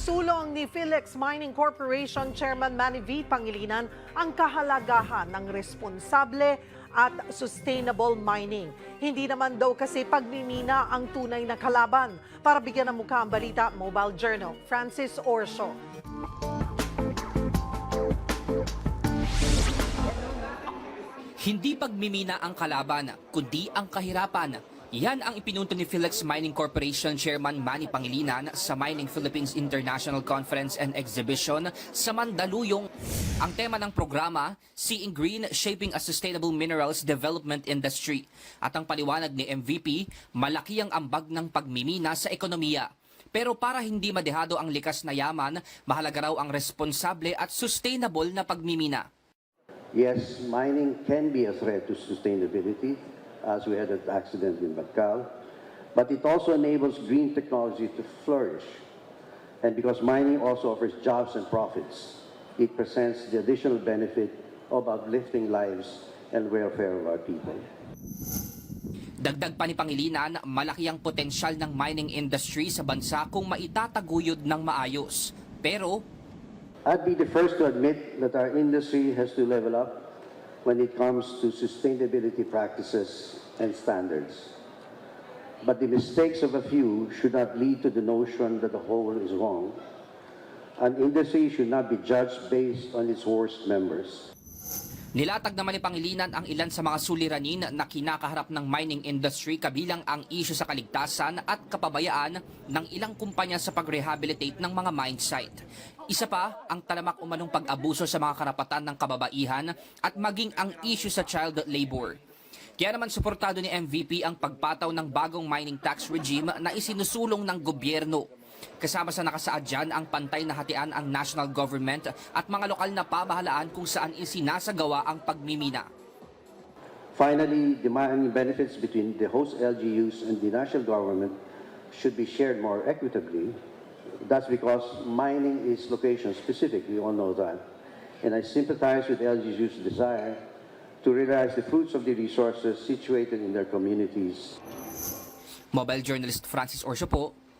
Isinusulong ni Philex Mining Corporation Chairman Manny V. Pangilinan ang kahalagahan ng responsable at sustainable mining. Hindi naman daw kasi pagmimina ang tunay na kalaban. Para bigyan ng mukha ang balita, Mobile Journal, Francis Orso. Hindi pagmimina ang kalaban, kundi ang kahirapan. Yan ang ipinunto ni Philex Mining Corporation Chairman Manny Pangilinan sa Mining Philippines International Conference and Exhibition sa Mandaluyong. Ang tema ng programa, Seeing Green, Shaping a Sustainable Minerals Development Industry. At ang paliwanag ni MVP, malaki ang ambag ng pagmimina sa ekonomiya. Pero para hindi madehado ang likas na yaman, mahalaga raw ang responsable at sustainable na pagmimina. Yes, mining can be a threat to sustainability, as we had an accident in Batkal, but it also enables green technology to flourish. And because mining also offers jobs and profits, it presents the additional benefit of uplifting lives and welfare of our people. Dagdag pa ni Pangilinan, malaki ang potensyal ng mining industry sa bansa kung maitataguyod ng maayos. Pero I'd be the first to admit that our industry has to level up when it comes to sustainability practices and standards. But the mistakes of a few should not lead to the notion that the whole is wrong. An industry should not be judged based on its worst members. Nilatag naman ni Pangilinan ang ilan sa mga suliranin na kinakaharap ng mining industry kabilang ang isyu sa kaligtasan at kapabayaan ng ilang kumpanya sa pag-rehabilitate ng mga mine site. Isa pa, ang talamak umanong pag-abuso sa mga karapatan ng kababaihan at maging ang isyu sa child labor. Kaya naman suportado ni MVP ang pagpataw ng bagong mining tax regime na isinusulong ng gobyerno. Kasama sa nakasaad dyan ang pantay na hatian ang national government at mga lokal na pamahalaan kung saan isinasagawa ang pagmimina. Finally, the mining benefits between the host LGUs and the national government should be shared more equitably. That's because mining is location specific, we all know that. And I sympathize with LGU's desire to realize the fruits of the resources situated in their communities. Mobile journalist Francis Orso po,